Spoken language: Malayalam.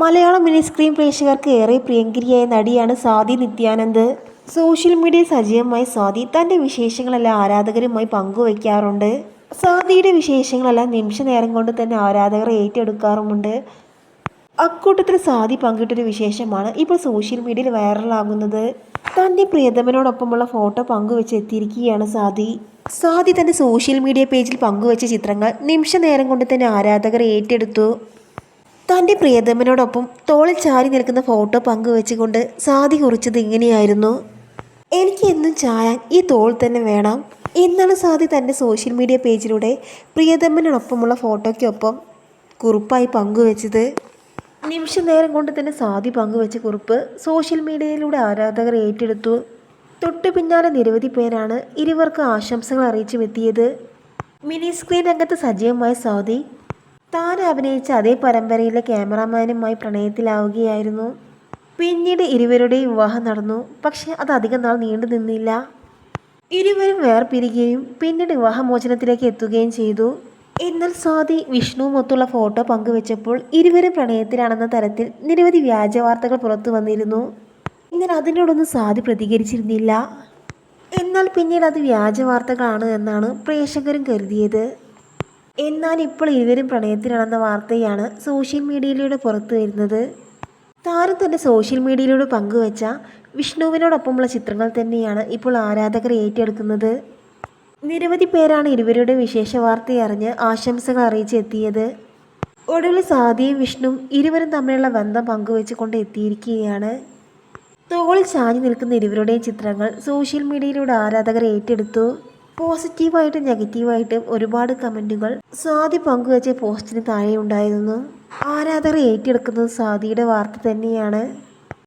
മലയാളം മിനി സ്ക്രീൻ പ്രേക്ഷകർക്ക് ഏറെ പ്രിയങ്കരിയായ നടിയാണ് സ്വാതി നിത്യാനന്ദ്. സോഷ്യൽ മീഡിയ സജീവമായി സ്വാതി തന്റെ വിശേഷങ്ങളെല്ലാം ആരാധകരുമായി പങ്കുവയ്ക്കാറുണ്ട്. സ്വാതിയുടെ വിശേഷങ്ങളെല്ലാം നിമിഷ നേരം കൊണ്ട് തന്നെ ആരാധകർ ഏറ്റെടുക്കാറുമുണ്ട്. അക്കൂട്ടത്തിൽ സ്വാതി പങ്കിട്ടൊരു വിശേഷമാണ് ഇപ്പോൾ സോഷ്യൽ മീഡിയയിൽ വൈറലാകുന്നത് തന്റെ പ്രിയതമനോടൊപ്പമുള്ള ഫോട്ടോ പങ്കുവെച്ച് എത്തിയിരിക്കുകയാണ് സ്വാതി. സ്വാതി തന്റെ സോഷ്യൽ മീഡിയ പേജിൽ പങ്കുവച്ച ചിത്രങ്ങൾ നിമിഷ നേരം കൊണ്ട് തന്നെ ആരാധകർ ഏറ്റെടുത്തു. തന്റെ പ്രിയതമനോടൊപ്പം തോളിൽ ചാരി നിൽക്കുന്ന ഫോട്ടോ പങ്കുവെച്ചുകൊണ്ട് സാധി കുറിച്ചത് ഇങ്ങനെയായിരുന്നു. എനിക്ക് എന്നും ചായാൻ ഈ തോൾ തന്നെ വേണം എന്നാണ് സാധി തന്റെ സോഷ്യൽ മീഡിയ പേജിലൂടെ പ്രിയതമനോടൊപ്പമുള്ള ഫോട്ടോയ്ക്കൊപ്പം കുറിപ്പായി പങ്കുവെച്ചത്. നിമിഷ നേരം കൊണ്ട് തന്നെ സാധി പങ്കുവെച്ച കുറിപ്പ് സോഷ്യൽ മീഡിയയിലൂടെ ആരാധകർ ഏറ്റെടുത്തു. തൊട്ടു പിന്നാലെ നിരവധി പേരാണ് ഇരുവർക്ക് ആശംസകൾ അറിയിച്ചു എത്തിയത് മിനി സ്ക്രീൻ രംഗത്ത് സജീവമായ സാദി താൻ അഭിനയിച്ച അതേ പരമ്പരയിലെ ക്യാമറാമാനുമായി പ്രണയത്തിലാവുകയായിരുന്നു. പിന്നീട് ഇരുവരുടെയും വിവാഹം നടന്നു. പക്ഷേ അത് അധികം നാൾ നീണ്ടു നിന്നില്ല. ഇരുവരും വേർപിരിയുകയും പിന്നീട് വിവാഹമോചനത്തിലേക്ക് എത്തുകയും ചെയ്തു. എന്നാൽ സ്വാതി വിഷ്ണുവുമൊത്തുള്ള ഫോട്ടോ പങ്കുവച്ചപ്പോൾ ഇരുവരും പ്രണയത്തിലാണെന്ന തരത്തിൽ നിരവധി വ്യാജ വാർത്തകൾ പുറത്തു വന്നിരുന്നു. എന്നാൽ അതിനോടൊന്നും സ്വാതി പ്രതികരിച്ചിരുന്നില്ല. എന്നാൽ പിന്നീട് അത് വ്യാജ വാർത്തകളാണ് എന്നാണ് പ്രേക്ഷകരും കരുതിയത്. എന്നാൽ ഇപ്പോൾ ഇരുവരും പ്രണയത്തിലാണെന്ന വാർത്തയാണ് സോഷ്യൽ മീഡിയയിലൂടെ പുറത്തു വരുന്നത്. താരം തന്റെ സോഷ്യൽ മീഡിയയിലൂടെ പങ്കുവച്ച വിഷ്ണുവിനോടൊപ്പമുള്ള ചിത്രങ്ങൾ തന്നെയാണ് ഇപ്പോൾ ആരാധകർ ഏറ്റെടുക്കുന്നത്. നിരവധി പേരാണ് ഇരുവരുടെ വിശേഷ വാർത്തയറിഞ്ഞ് ആശംസകൾ അറിയിച്ചെത്തിയത് ഒടുവിൽ സാദിയും വിഷ്ണുവും ഇരുവരും തമ്മിലുള്ള ബന്ധം പങ്കുവെച്ച് കൊണ്ട് എത്തിയിരിക്കുകയാണ്. തോളിൽ ചാഞ്ഞു നിൽക്കുന്ന ഇരുവരുടെയും ചിത്രങ്ങൾ സോഷ്യൽ മീഡിയയിലൂടെ ആരാധകർ ഏറ്റെടുത്തു. പോസിറ്റീവായിട്ടും നെഗറ്റീവായിട്ടും ഒരുപാട് കമന്റുകൾ സ്വാതി പങ്കുവച്ച പോസ്റ്റിന് താഴെ ഉണ്ടായിരുന്നു ആരാധകർ ഏറ്റെടുക്കുന്നത് സ്വാതിയുടെ വാർത്ത തന്നെയാണ്.